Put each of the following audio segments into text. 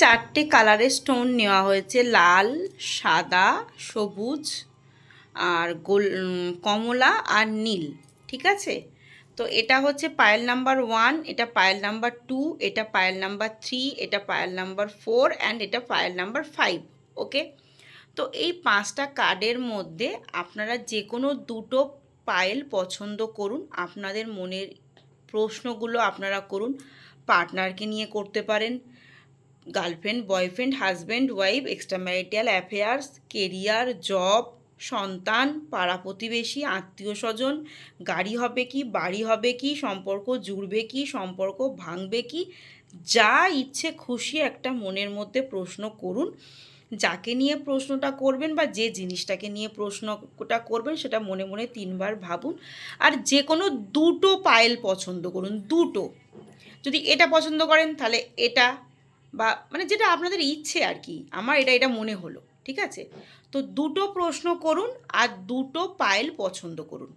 চারটে কালারের স্টোন নেওয়া হয়েছে, লাল, সাদা, সবুজ আর গোল কমলা আর নীল, ঠিক আছে? তো এটা হচ্ছে পায়েল নাম্বার ওয়ান, এটা পায়েল নাম্বার টু, এটা পায়েল নাম্বার থ্রি, এটা পায়েল নাম্বার ফোর অ্যান্ড এটা পায়েল নাম্বার ফাইভ, ওকে? তো এই পাঁচটা কার্ডের মধ্যে আপনারা যে কোনো দুটো পায়েল পছন্দ করুন, আপনাদের মনের প্রশ্নগুলো আপনারা করুন, পার্টনারকে নিয়ে করতে পারেন girlfriend, boyfriend, husband, wife extra marital affairs career job সন্তান, পাড়া প্রতিবেশী, আত্মীয় স্বজন, গাড়ি হবে কি, বাড়ি হবে কি, সম্পর্ক জুড়বে কি, সম্পর্ক ভাঙবে কি, যা ইচ্ছে খুশি একটা মনের মধ্যে প্রশ্ন করুন। যাকে নিয়ে প্রশ্নটা করবেন বা যে জিনিসটাকে নিয়ে প্রশ্নটা করবেন সেটা মনে মনে তিনবার ভাবুন। আর যে কোনো দুটো পায়েল পছন্দ করুন, দুটো। যদি এটা পছন্দ করেন তাহলে এটা বা মানে যেটা আপনাদের ইচ্ছে আর কি, আমার এটা এটা মনে হলো, ঠিক আছে? তো দুটো প্রশ্ন করুন আর দুটো পায়েল পছন্দ করুন।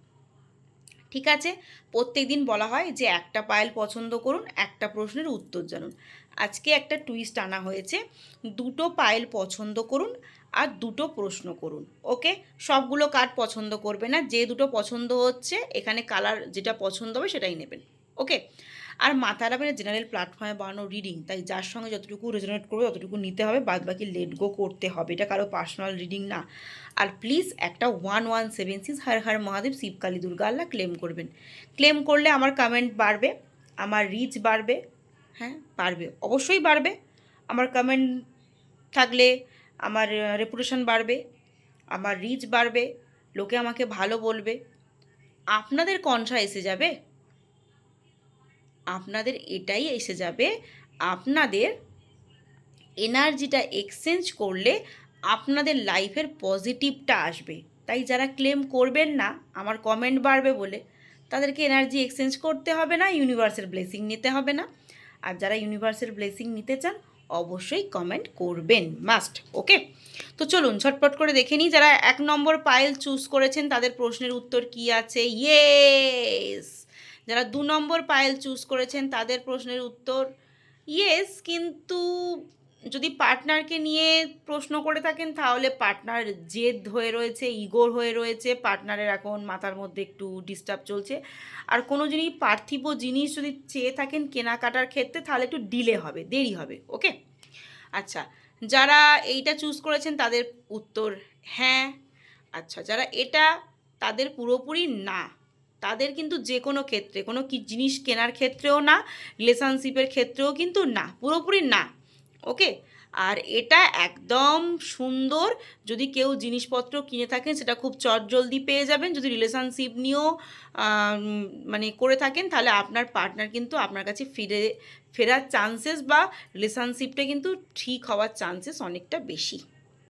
ঠিক আছে? প্রত্যেক দিন বলা হয় যে একটা পায়েল পছন্দ করুন, একটা প্রশ্নের উত্তর জানুন। আজকে একটা টুইস্ট আনা হয়েছে, দুটো পায়েল পছন্দ করুন আর দুটো প্রশ্ন করুন, ওকে? সবগুলো কার্ড পছন্দ করবে না? যে দুটো পছন্দ হচ্ছে, এখানে কালার যেটা পছন্দ হবে সেটাই নেবেন, ওকে? আর মাথা রাখবেন জেনারেল প্ল্যাটফর্মে বানানো রিডিং তাই যার সঙ্গে যতটুকু রেজনেট করবে, ততটুকু নিতে হবে বাদ বাকি লেট গো করতে হবে। এটা কারও পার্সোনাল রিডিং না। আর প্লিজ একটা one one seven six Har Har Mahadev, Shiva Kali Durga Allah claim করবেন। ক্লেম করলে আমার কমেন্ট বাড়বে, আমার রিচ বাড়বে হ্যাঁ বাড়বে, অবশ্যই বাড়বে। আমার কমেন্ট থাকলে আমার রেপুটেশন বাড়বে, আমার রিচ বাড়বে, লোকে আমাকে ভালো বলবে। আপনাদের কনসা এসে যাবে। আপনাদের এটাই এসে যাবে। আপনাদের এনার্জিটা এক্সচেঞ্জ করলে আপনাদের লাইফের পজিটিভটা আসবে। তাই যারা ক্লেম করবেন না, আমার কমেন্ট বাড়বে বলে, তাদেরকে এনার্জি এক্সচেঞ্জ করতে হবে না, ইউনিভার্সের ব্লেসিং নিতে হবে না। আর যারা ইউনিভার্সের ব্লেসিং নিতে চান, অবশ্যই কমেন্ট করবেন, মাস্ট, ওকে? তো চলুন, ঝটপট করে দেখে নিই, যারা এক নম্বর পাইল চুজ করেছেন, তাদের প্রশ্নের উত্তর কি আছে? ইয়েস! যারা দু নম্বর পায়েল চুজ করেছেন তাদের প্রশ্নের উত্তর ইয়েস কিন্তু যদি পার্টনারকে নিয়ে প্রশ্ন করে থাকেন, তাহলে পার্টনার জেদ হয়ে রয়েছে, ইগোর হয়ে রয়েছে, পার্টনারের এখন মাথার মধ্যে একটু ডিস্টার্ব চলছে। আর কোনো জিনিস পার্থিব জিনিস যদি চেয়ে থাকেন কেনাকাটার ক্ষেত্রে, তাহলে একটু ডিলে হবে, দেরি হবে ওকে আচ্ছা যারা এইটা চুজ করেছেন, তাদের উত্তর হ্যাঁ। আচ্ছা যারা এটা, তাদের পুরোপুরি না। তাদের কিন্তু যে কোনো ক্ষেত্রে, কোনো কি জিনিস কেনার ক্ষেত্রেও না রিলেশনশিপের ক্ষেত্রেও কিন্তু না, পুরোপুরি না ওকে আর এটা একদম সুন্দর, যদি কেউ জিনিসপত্র কিনে থাকেন, সেটা খুব চটজলদি পেয়ে যাবেন, যদি রিলেশনশিপ নিয়েও মানে করে থাকেন, তাহলে আপনার পার্টনার কিন্তু আপনার কাছে ফিরে, ফেরার চান্সেস বা রিলেশনশিপটা কিন্তু ঠিক হওয়ার চান্সেস অনেকটা বেশি।